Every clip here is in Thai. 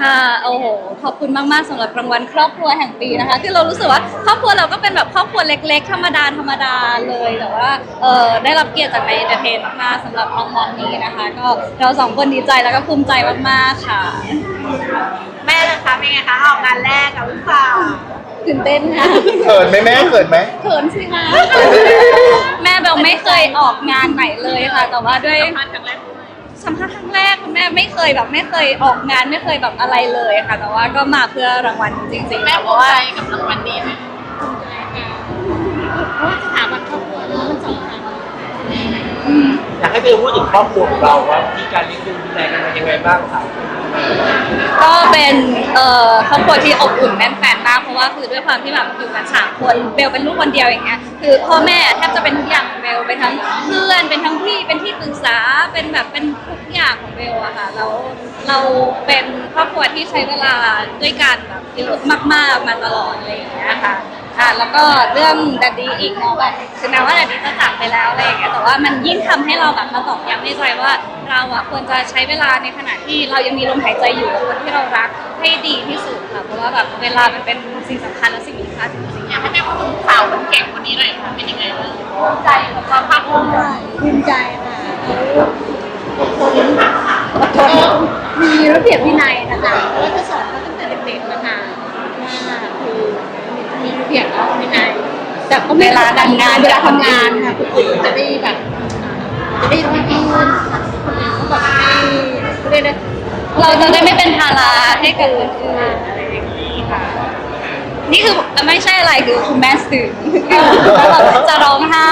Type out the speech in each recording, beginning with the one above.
ค่ะโอ้โหขอบคุณมากๆสำหรับรางวัลครอบครัวแห่งปีนะคะ คือเรารู้สึกว่าครอบครัวเราก็เป็นแบบครอบครัวเล็ก ๆ ธรรมดาธรรมดาเลยแต่ว่าเออได้รับเกียรติจากไอเอนเตอร์เทนมากๆสำหรับรางวัลนี้นะคะ ก็เราสองคนดีใจแล้วก็ภูมิใจมากๆค่ะ แม่นะคะเป็นไงคะออกงานแรกกับลูกสาวตื่นเต้นค่ะเขินไหมแม่เขินไหมเขินสิคะแม่เบลไม่เคยออกงานไหนเลยค่ะ แต่ว่าด้วยพันครั้งแรกด้วย สัมภาษณ์ครั้งแรกคุณแม่ไม่เคยแบบไม่เคยออกงานไม่เคยแบบอะไรเลยค่ะ แต่ว่าก็มาเพื่อรางวัลจริงๆแม่ค่ะเพภูราะมิว่าใจกับรางวัลนี้ไหมเพราะว่าสถาบันครอบครัวเรามันสำคัญอยากให้เบลพูดถึงครอบครัวของเราว่ามีการเลี้ยงดูดูแลกันมายังไงบ้างครับก็เป็นเอ่อครอบครัวที่อบอุ่นแน่นแฟนมากเพราะว่าคือด้วยความที่แบบอยู่กันสามคนเบลเป็นลูกคนเดียวอย่างเงี้ยคือพ่อแม่แทบจะเป็นทุกอย่างของเบลเป็นทั้งเพื่อนเป็นทั้งพี่เป็นที่ปรึกษาเป็นแบบเป็นทุก อย่างของเบลอะค่ะแล้วเราเป็นครอบครัวที่ใช้เวลาด้วยกันแบบเยอะมากๆมาตลอดอะไรอย่างเงี้ยค่ะอะแล้วก็เรื่องดัดดี้อีกเนาะแบบถึงแม้ว่าดัดดี้จะจากไปแล้วอะไรอย่างเงี้ยแต่ว่ามันยิ่งทำให้เราแบบมาตอกย้ำในใจว่าเราอะควรจะใช้เวลาในขณะที่เรายังมีลมหายใจอยู่กับคนที่เรารักให้ดีที่สุดค่ะเพราะว่าแบบเวลามันเป็นสิ่งสำคัญและสิ่งมีค่าจริงๆ อยากให้แม่พูดถึงสาวคนเก่งคนนี้หน่อยค่ะเป็นยังไงบ้างภูมิใจกับความภาคภูมิใจภูมิใจค่ะ อดทนอดทนมีระเบียบวินัยนะคะแล้วก็สอนเขาตั้งแต่เด็กๆนะคะว่าคือมีระเบียบแล้ววินัยแต่ก็ไม่เวลาทำงานเวลาทำงานค่ะคนอื่นจะได้แบบจะได้รู้ที่คนอื่นเขาแบบไม่ไม่ได้เราจะได้ไม่เป็นภาระให้กับคนอื่นอะไรอย่างนี้ค่ะนี่คือไม่ใช่อะไรคือคุณแม่สื่อแล้วจะร้องไห้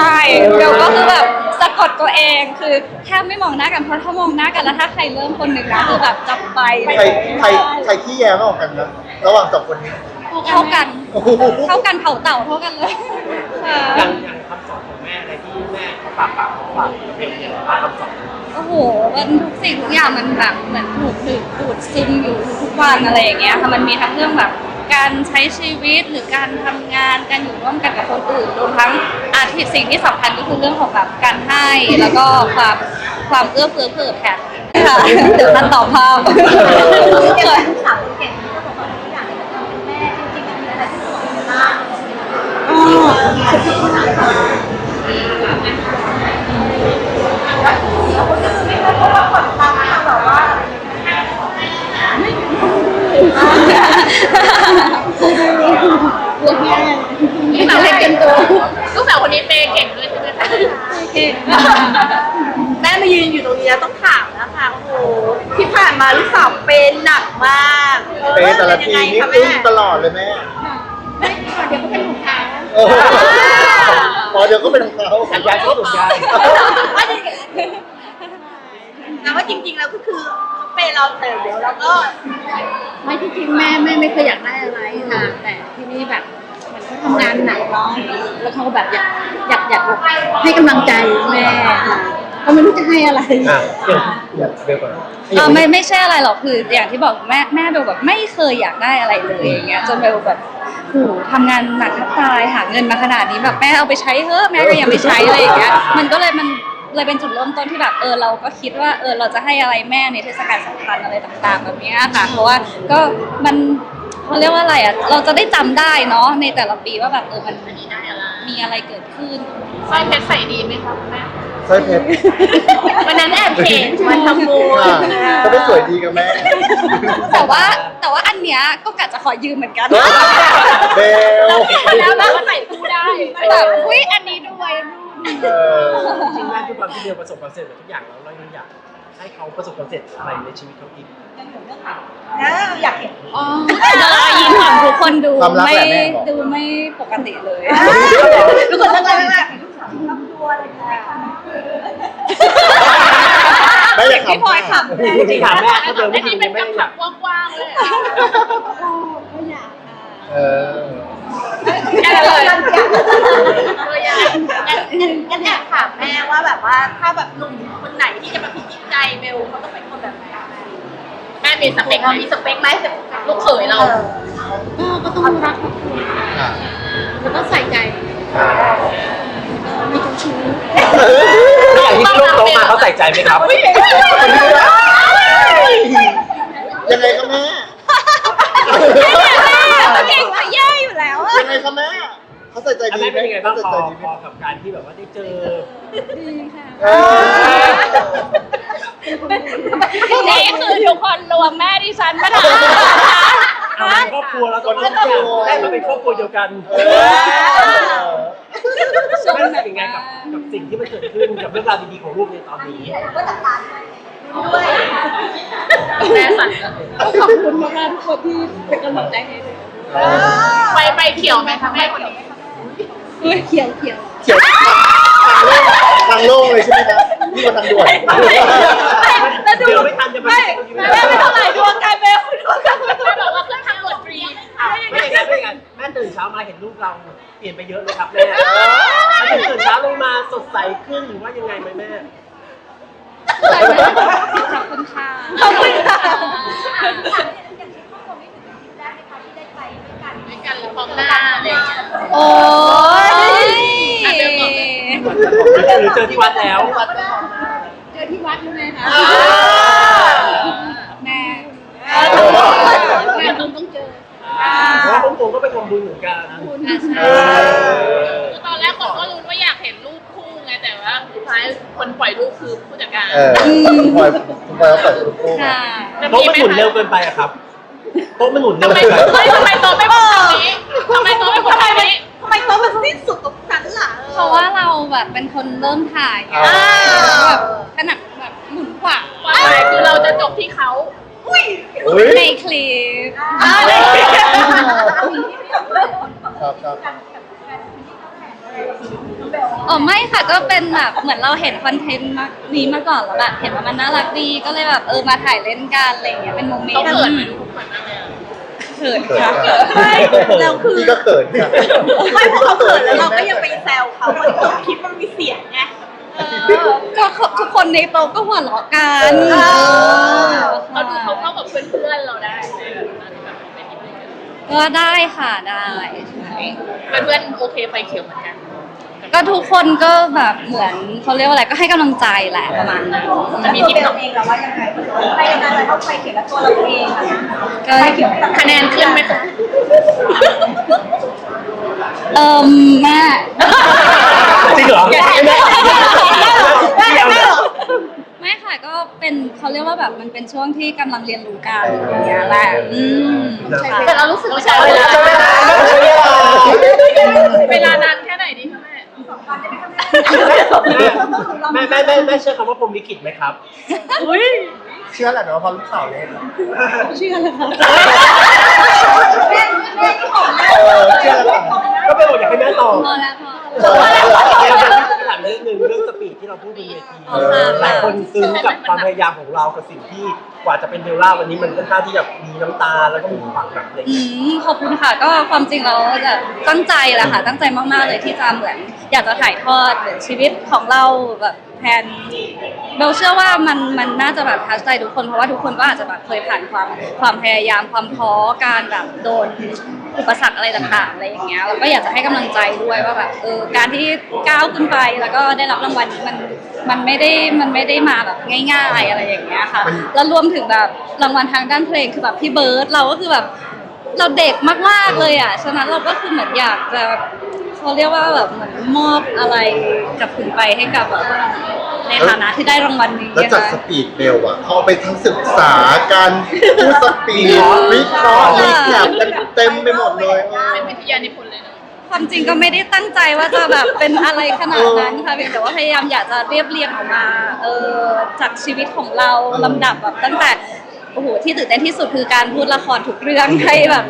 เบลก็คือแบบ สะกดตัวเองคือแทบไม่มองหน้ากันเพราะถ้ามองหน้ากันแล้วถ้าใครเริ่มคนหนึ่งนะคือแบบจะไปใครใครใครขี้แย้มากกว่ากันนะระหว่างสองคนนี้ เท่ากันโอ้โห เท่ากันเผาเต่าเท่ากันเลยค่ะอย่างอย่างคำสอนของแม่อะไรที่แม่เขาฝากฝากเขาฝากเด็กเนี่ยฝากคำสอนโอ้โหมันทุกสิ่งทุกอย่างมันแบบเหมือนถูกดูดดูดซึมอยู่ทุกวันอะไรอย่างเงี้ยค่ะมันมีทั้งเรื่องแบบ การใช้ชีวิตหรือการทำงานการอยู่ร่วมกันกับคนอื่นรวมทั้งอาทิตสิ่งที่สำคัญก็คือเรื่องของแบบการให้แล้วก็ความความเอื้อเฟื้อเผื่อแผ่ค่ะเดี๋ยวท่านตอบภาพอย่างแฟนคลับเก่งที่จะบอกว่าทุกอย่างที่เราเป็นแม่จริงๆมันมีอะไรที่สวยมากไม่ค่อยเขาแบบกดดันมาแบบว่า ลูกสาวเก่งตัวลูกสาวคนนี้เปย์เก่งด้วยใช่ไหมคะแม่มายืนอยู่ตรงนี้แล้วต้องถามนะคะโอ้โหที่ผ่านมาลูกสาวเป็นหนักมากเป๊ะแต่ละทีนี่คะอึ้แม่งตลอดเลยแม่เดี๋ยวก็เป็นของเขาโอ้โหพอเดี๋ยวก็เป็นของเขาสัญญาณที่ถูกใจ แต่ว่าจริงๆแล้วก็คือเขาเป็นเราแต่เดี๋ยวเราก็ไม่ที่จริงแม่ไม่ไม่เคยอยากได้อะไรค่ะแต่ที่นี่แบบมันเขาทำงานหนักเนาะแล้วเขาก็แบบอยากอยากอยากให้กำลังใจแม่ค่ะก็ไม่รู้จะให้อะไร อะเดี๋ยวเดี๋ยวเบลก่อนเออไม่ไม่ใช่อะไรหรอกคืออย่างที่บอกแม่แม่เบลแบบไม่เคยอยากได้อะไรเลยอย่างเงี้ยจนเบลแบบโหทำงานหนักแทบตายหาเงินมาขนาดนี้แบบแม่เอาไปใช้เถอะแม่ก็ยังไม่ใช้อะไรอย่างเงี้ยมันก็เลยมัน เลยเป็นจุดเริ่มต้นที่แบบเออเราก็คิดว่าเออเราจะให้อะไรแม่ในเทศกาลสำคัญอะไรต่าง ๆ แบบเนี้ยค่ะเพราะว่าก็มันเขาเรียกว่าอะไรอะเราจะได้จำได้เนาะในแต่ละปีว่าแบบเออมันมีอะไรเกิดขึ้นสร้อยเพชรใส่ดีไหมคะคุณแม่สร้อยเพชรวันนั้นแอบเห็นวันทำบุญค่ะก็ได้สวยดีกับแม่ แต่ว่าแต่ว่าอันเนี้ยก็กะจะขอยืมเหมือนกันเบลแล้วแม่ก็ใส่คู่ได้แบบอุ้ยอันนี้ด้วยเออ จริงๆแม่ทุกความที่เบลประสบความสำเร็จกับทุกอย่างแล้วเรายังอยากให้เขาประสบความสำเร็จอะไรในชีวิตเขาอีกอยากเห็นจะรอยยิ้มของทุกคนดูความรักไม่แหละแม่บอก ดูไม่ปกติเลย ทุกคนตั้งใจมากแม่อยากทำ พี่พลอยขจริงๆถามแม่ถ้าเบลอัไม่นจรินี้งเป็นแม่คำอถาามยมกว้างๆเลยอะ เออแค่นั้นเลยตัวอย่างงั้นแอบถามแม่ว่าแบบว่าถ้าแบบหนุ่มคนไหนที่จะมาพิจิตใจเบลเขาต้องเป็นคนแบบไหนแม่มีสเปคไหมเรามีสเปคไหมลูกเขยเราก็ก็ต้องรักครอบครัวอะแล้วก็ใส่ใจไม่เจ้าชู้อย่างที่ลูกโตมาเขาใส่ใจไหมครับยังไงคะแม่ เก่งกว่าแย่อยู่แล้วอะยังไงคะแม่เขาใส่ใจแล้วดีแม่ไหมเป็นยังไงบ้างเขาพใส่อใจดีไหพมอกับการที่แบบว่าได้เจอเออนี่คือทุกคนรวมแม่ดิฉันมาถามเอาเป็นครอบครัวแล้วก็ทุกอย่างได้มาเป็นครอบครัวเดียวกันเออแม่รู้สึกยังไงกับกับสิ่งที่มันเกิดขึ้นกับเรื่องราวดีๆของลูกในตอนนี้ แม่สั่น ก็ขอบคุณมากๆทุกคนที่เป็นกำลังใจให้เลย ไปไปเขียวไหมคะแม่คนนี้เฮ้ยเขียวเขียวเขียวทางโล่งเลยใช่ไหมครับนี่มันทางด่วนเดี๋ยวไม่ทันจะมาแม่ไม่เท่าไหร่ดวงกายเบลดวงกายแม่บอกว่าขึ้นทางด่วนฟรีไม่อย่างนั้นไม่อย่างนั้นแม่ตื่นเช้ามาเห็นลูกเราเปลี่ยนไปเยอะเลยครับแม่ตื่นเช้าลงมาสดใสขึ้นหรือว่ายังไงไหมแม่ขอบคุณค่ะขอบคุณค่ะ ด้วยกันหรือ พร้อมหน้าอะไรอย่างเงี้ย โอ้ยอะเดี๋ยวก่อน หรือเจอที่วัดแล้ว เจอที่วัดรู้ไหมคะแม่แม่ต้องต้องเจอเพราะว่าผมก็ไปทำบุญเหมือนกันเออคือตอนแรกคนก็รู้ว่าอยากเห็นรูปคู่ไงแต่ว่าสุดท้ายคนปล่อยรูปคือผู้จัดการเออคุณพลอยคุณพลอยเขาเปิดลูกโป่งค่ะจะโต๊ะมีมันไหมหมุนเร็วคะเกินไปอะครับ โต๊ะมันหมุนเร็วทำไมเกินไป เฮ้ยทำไมโต๊ะไม่เป็นแบบนี้ ทำไมโต๊ะไม่เป็นแบบนี้ ทำไมโต๊ะมันสิ้นสุดตรงนั้นล่ะเพราะว่าเราแบบเป็นคนเริ่มถ่ายไงอ่าแบบขนาดแบบหมุนขวาว่าอะไรคือเราจะจบที่เขาอุ้ยในคลิปครับครับอ๋อไม่ค่ะก็เป็นแบบเหมือนเราเห็นคอนเทนต์มานี้มาก่อนแล้วแบบเห็นว่ามันน่ารักดีก็เลยแบบเออมาถ่ายเล่นกันอะไรอย่างเงี้ยเป็นโมเมนเขาต์เขินไหมลูกเขินมากเลยอะเขินเขินค่ะค่ะไม่เราคือพี่ก็เขินค่ะ ไม่เพราะเขาเขินแล้วเราก็ยังไปแซวเขาเพราะจบคลิปมันมีเสียงไงก็ทุกคนในโต๊ะก็หัวเราะกันเออเขาดูเขาเข้ากับเพื่อนๆเราได้ไหมแบบนั้นแบบเป็นยังไงกันก็ได้ค่ะได้ใช่เพื่อนๆโอเคไฟเขียวเหมือนกัน ก็ทุกคนก็แบบเหมือนเขาเรียกว่าอะไรก็ให้กำลังใจแหละประมาณนั้นมันมีตัวทิเบปลเองเราว่ายังไงใครยังไงเราต้องไปเขียนแล้วตัวเราเองอะนะก็คะแนนขึ้นไหมคะเอิมแม่จริงเหรออย่าแม่แม่เดี๋ยวไม่ค่ะก็เป็นเขาเรียกว่าแบบมันเป็นช่วงที่กำลังเรียนรู้กันอย่างเงี้ยแหละอืมค่ะแต่เรารู้สึกว่าใช้เวเวลาลาใช้เวลาใช้เวลาเวลานานแค่ไหนดีคะแม่ แม่แม่แม่แม่เชื่อคำว่าพรหมลิขิตไหมครับเชื่อแหละเนาะพอลูกสาวเล่นเชื่อเลยค่ะแม่แม่ที่ผมเออเชื่อแล้วค่ะก็เป็นบทอยากให้แม่ตอบพอแล้วพอเออเดี๋ยว ถามเรื่องหนึ่งเรื่องสปีดที่เราพูดบนเวทีอ๋อหลายคนซึ้งกับความพยายามของเรากับสิ่งที่กว่าจะเป็นเดลล่าวันนี้มันค่อนข้างที่จะมีน้ำตาแล้วก็มีความแบบอะไรอย่างอืเงี้ยมขอบคุณค่ะ ก็ความจริงเราจะตั้งใจแหละค่ะ ตั้งใจมากๆเลยที่จะเหมือน อยากจะถ่ายทอดเหมือนชีวิตของเราแบบแทน เบลเชื่อว่ามันมันน่าจะแบบทัชใจทุกคนเพราะว่าทุกคนก็อาจจะแบบเคยผ่านความความพยายามความท้อการแบบโดนอุปสรรคอะไรต่างๆอะไรอย่างเงี้ยแล้วก็อยากจะให้กำลังใจด้วยว่าแบบเออการที่ก้าวขึ้นไปแล้วก็ได้รับรางวัลนี้มันมันไม่ได้มันไม่ได้มาแบบง่าย ๆอะไรอย่างเงี้ยค่ะแล้วรวมถึงแบบรางวัลทางด้านเพลงคือแบบพี่เบิร์ดเราก็คือแบบเราเด็กมากๆเลยอะฉะนั้นเราก็คือเหมือนอยากจะเขาเรียกว่าแบบเหมือนมอบอะไรกลับคืนไปให้กับแบบ ในฐานะที่ได้รางวัลนี้แล้วจากนะคะ สปีดเบลอะเขาเอาไปทั้งศึกษาการพูดสปีดวิเคราะห์รีแคปกันเต็มไปหมดเลยเป็นวิทยานิพนธ์เลยเนอะความจริงก็ไม่ได้ตั้งใจว่าจะแบบเป็นอะไรขนาดนั้นค่ะเพียงแต่ว่าพยายามอยากจะเรียบเรียงออกมาเออจากชีวิตของเราลำดับแบบตั้งแต่โอ้โหที่ตื่นเต้นที่สุดคือการพูดละครทุกเรื่องให้แบบ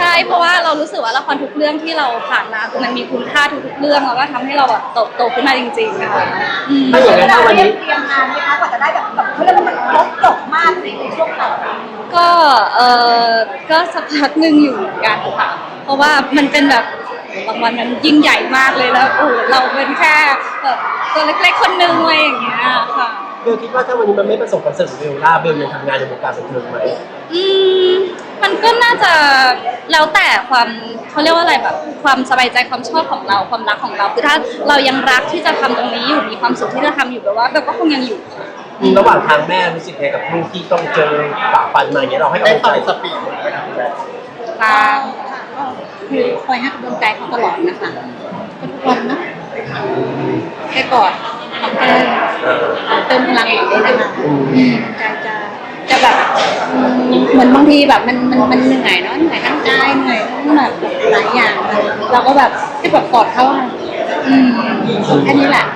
ใช่เพราะว่าเรารู้สึกว่าละครทุกเรื่องที่เราผ่านมาคือมันมีคุณค่าทุกๆเรื่องแล้วก็ทำให้เราแบบโตโตขึ้นมาจริงๆนะคะอืมถ้าอย่างนั้นถ้าวันนี้เตรียมงานไหมคะกว่าจะได้แบบแบบเขาเรียกว่ามันครบจบมากในช่วงต่อก็เออก็สักพักหนึ่งอยู่เหมือนกันค่ะ เพราะว่ามันเป็นแบบรางวัลมันยิ่งใหญ่มากเลยแล้วโอ้โหเราเป็นแค่แบบตัวเล็กๆคนนึงอะไรอย่างเงี้ยค่ะ เบลคิดว่าถ้าวันนี้มันไม่ประสบความสำเร็จของเบลล่าเบลยังทำงานในวงการบันเทิงไหมอืม มันก็น่าจะแล้วแต่ความเขาเรียกว่าอะไรแบบความสบายใจความชอบของเราความรักของเราคือถ้าเรายังรักที่จะทำตรงนี้อยู่มีความสุขที่จะทำอยู่แปลว่าเบลก็คงยังอยู่ ระหว่างทางแม่รู้สึกไงกับลูกที่ต้องเจอฝ่าฟันมาอย่างเงี้ยเราให้ได้กำลังใจฟังสปีดหมดเลยครับพี่แบงค์ค่ะก็คือคอยให้กำลังใจเขาตลอดนะคะก็ทุกวันนะแค่กอดหอมแก้มเออเติมพลังอย่างนี้นะคะอืมใจ จะจะแบบอืมเหมือนบางทีแบบมันมันมันเหนื่อยเนาะเหนื่อยทั้งกายเหนื่อยทั้งแบบหลายอย่างเลยเราก็แบบแค่แบบกอดเขาอะอืมแค่นี้แหละ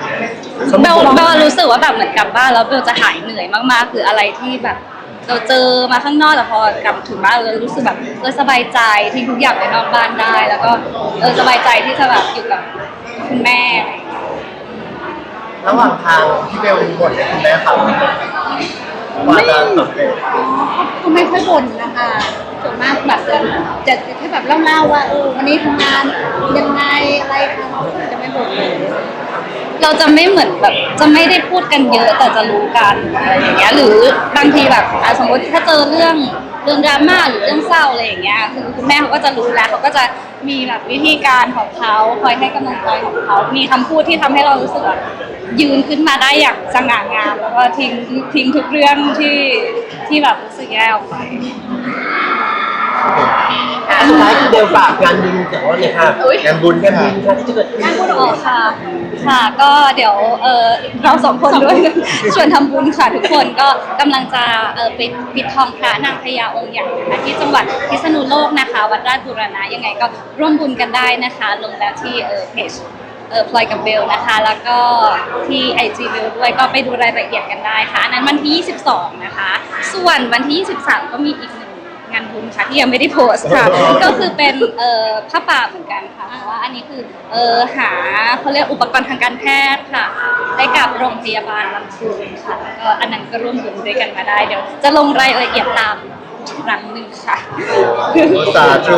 เบลเบลรู้สึกว่าแบบเหมือนกลับบ้านแล้วเบลจะหายเหนื่อยมากๆ คืออะไรที่แบบ เราเจอมาข้างนอกแต่พอกลับถึงบ้านเรารู้สึกแบบเออสบายใจทิ้งทุกอย่างไว้นอกบ้านได้ แล้วก็เออสบายใจที่จะแบบอยู่กับคุณแม่อะไรอย่างเงี้ยระหว่างทางพี่เบลมีบทให้คุณแม่ฟังไหม กว่าจะสำเร็จก็ไม่ค่อยบ่นนะคะส่วนมากแบบจะจะแค่แบบเล่าๆว่าเออวันนี้ทำงานยังไงอะไรทำจะไม่บ่นเลยเราจะไม่เหมือนแบบจะไม่ได้พูดกันเยอะแต่จะรู้กันอะไรอย่างเงี้ย หรือบางทีแบบสมมติถ้าเจอเรื่อง เรื่องดราม่าหรือเรื่องเศร้าอะไรอย่างเงี้ยคือคุณแม่เขาก็จะรู้แล้วเขาก็จะมีแบบวิธีการของเขาคอยให้กำลังใจของเขา มีคำพูดที่ทำให้เรารู้สึกแบบยืนขึ้นมาได้อย่างสง่างามแล้วก็ทิ้งทิ้งทุกเรื่องที่ที่แบบรู้สึกแย่ออกไป สุดท้ายคือเบลฝากงานบุญแต่ว่าเนี่ยค่ะงานบุญงานค่ะบุญค่ะที่จะเกิดขึ้นอ๋อค่ะ ค่ะ ก็เดี๋ยวเออเราสองคนด้วยชวนทำบุญค่ะทุกคนก็กำลังจะเออไปปิดทองพระนางพญาองค์ใหญ่นะคะที่จังหวัดพิษณุโลกนะคะ วัดราชบูรณะยังไงก็ร่วมบุญกันได้นะคะ ลงแล้วที่เออเพจเออพลอยกับเบลนะคะ แล้วก็ที่ IG เบลด้วยก็ไปดูรายละเอียดกันได้ค่ะอันนั้นวันที่ 22 นะคะ ส่วนวันที่ 23 ก็มีอีกหนึ่ง งานบุญค่ะที่ยังไม่ได้โพสต์ค่ะ ก็คือเป็นเอ่อผ้าป่าเหมือนกันค่ะเพราะว่าอันนี้คือเออหาเขาเรียกอุปกรณ์ทางการแพทย์ค่ะได้กับโรงพยาบาลลำพูนค่ะแล้วก็อันนั้นก็ร่วมบุญด้วยกันมาได้เดี๋ยวจะลงรายละเอียดตามหลังหนึ่งค่ะ สาธุ